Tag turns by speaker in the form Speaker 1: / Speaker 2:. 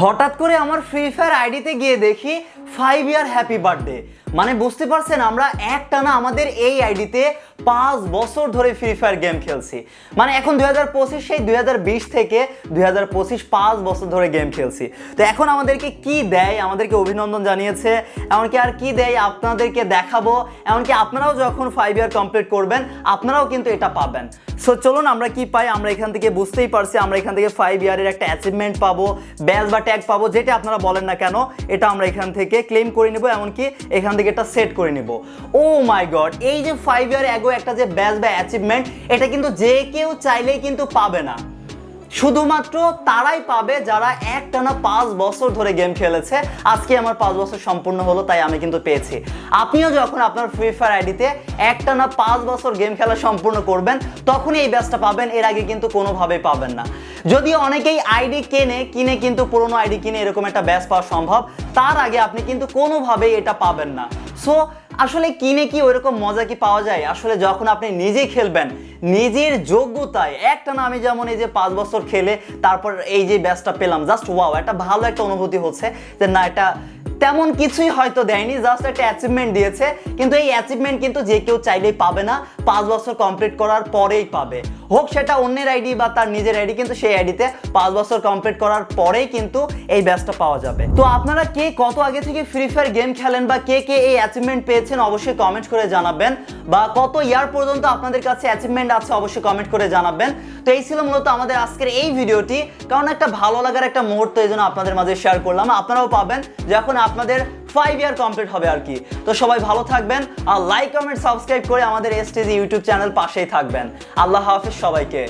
Speaker 1: হঠাৎ করে আমার ফ্রি ফায়ার আইডিতে গিয়ে দেখি ফাইভ ইয়ার হ্যাপি বার্থডে মানে বুঝতে পারছেন, আমরা একটানা আমাদের এই আইডিতে পাঁচ বছর ধরে ফ্রি ফায়ার গেম খেলছি। মানে এখন দুই হাজার পঁচিশ, সেই দুই হাজার বিশ থেকে দুই হাজার পঁচিশ পাঁচ বছর ধরে গেম খেলছি। তো এখন আমাদেরকে কি দেয়, আমাদেরকে অভিনন্দন জানিয়েছে, এমনকি আর কি দেয় আপনাদেরকে দেখাবো, এমনকি আপনারাও যখন ফাইভ ইয়ার কমপ্লিট করবেন, আপনারাও কিন্তু এটা পাবেন। সো চলুন আমরা কি পাই? আমরা এখান থেকে বুঝতেই পারছি, আমরা এখান থেকে ফাইভ ইয়ারের একটা অ্যাচিভমেন্ট পাবো ব্যাজ বা ট্যাগ পাবো, যেটা আপনারা বলেন না কেন, এটা আমরা এখান থেকে ক্লেম করে নেব, এমনকি এখান থেকে এটা সেট করে নেব। ও মাই গড এই যে ফাইভ ইয়ার অ্যাগো একটা যে ব্যাজ বা অ্যাচিভমেন্ট এটা কিন্তু যে কেউ চাইলেই কিন্তু পাবে না। শুধুমাত্র তারাই পাবে যারা একটানা পাঁচ বছর ধরে গেম খেলেছে। আজকে আমার পাঁচ বছর সম্পূর্ণ হলো, তাই আমি কিন্তু পেয়েছি। আপনিও যখন আপনার ফ্রি ফায়ার আইডিতে একটানা পাঁচ বছর গেম খেলা সম্পূর্ণ করবেন, তখনই এই ব্যাচটা পাবেন, এর আগে কিন্তু কোনোভাবেই পাবেন না। যদিও অনেকেই আইডি কেনে, কিনে কিন্তু পুরোনো আইডি কিনে এরকম একটা ব্যাচ পাওয়া সম্ভব, তার আগে আপনি কিন্তু কোনোভাবেই এটা পাবেন না। সো আসলে কিনে কি ওইরকম মজা কি পাওয়া যায়? আসলে যখন আপনি নিজে খেলবেন, নিজের যোগ্যতায়, একটা না আমি যেমন এই যে পাঁচ বছর খেলে তারপর এই যে ব্যাচটা পেলাম জাস্ট ওয়াও একটা ভালো একটা অনুভূতি হচ্ছে যে না, এটা তেমন কিছুই হয়তো দেয়নি জাস্ট একটা অ্যাচিভমেন্ট দিয়েছে। কিন্তু এই অ্যাচিভমেন্ট কিন্তু যে কেউ চাইলেই পাবে না, পাঁচ বছর কমপ্লিট করার পরেই পাবে। হোক সেটা অন্যের আইডি বা তার নিজের আইডি কিন্তু সেই আইডিতে পাঁচ বছর কমপ্লিট করার পরেই কিন্তু এই ব্যাচটা পাওয়া যাবে। তো আপনারা কে কত আগে থেকে ফ্রি ফায়ার গেম খেলেন বা কে কে এই অ্যাচিভমেন্ট পেয়েছেন অবশ্যই কমেন্ট করে জানাবেন। বা কত ইয়ার পর্যন্ত আপনাদের কাছে অ্যাচিভমেন্ট আছে অবশ্যই কমেন্ট করে জানাবেন। তো এই ছিল মূলত আমাদের আজকের এই ভিডিওটি। কারণ একটা ভালো লাগার একটা মুহূর্ত এই জন্য আপনাদের মাঝে শেয়ার করলাম। আপনারাও পাবেন। যখন আপনাদের ফাইভ ইয়ার কমপ্লিট হবে আর কি। তো সবাই ভালো থাকবেন আর লাইক কমেন্ট সাবস্ক্রাইব করে আমাদের এসটিজি ইউটিউব চ্যানেল পাশেই থাকবেন। আল্লাহ হাফিজ সবাইকে।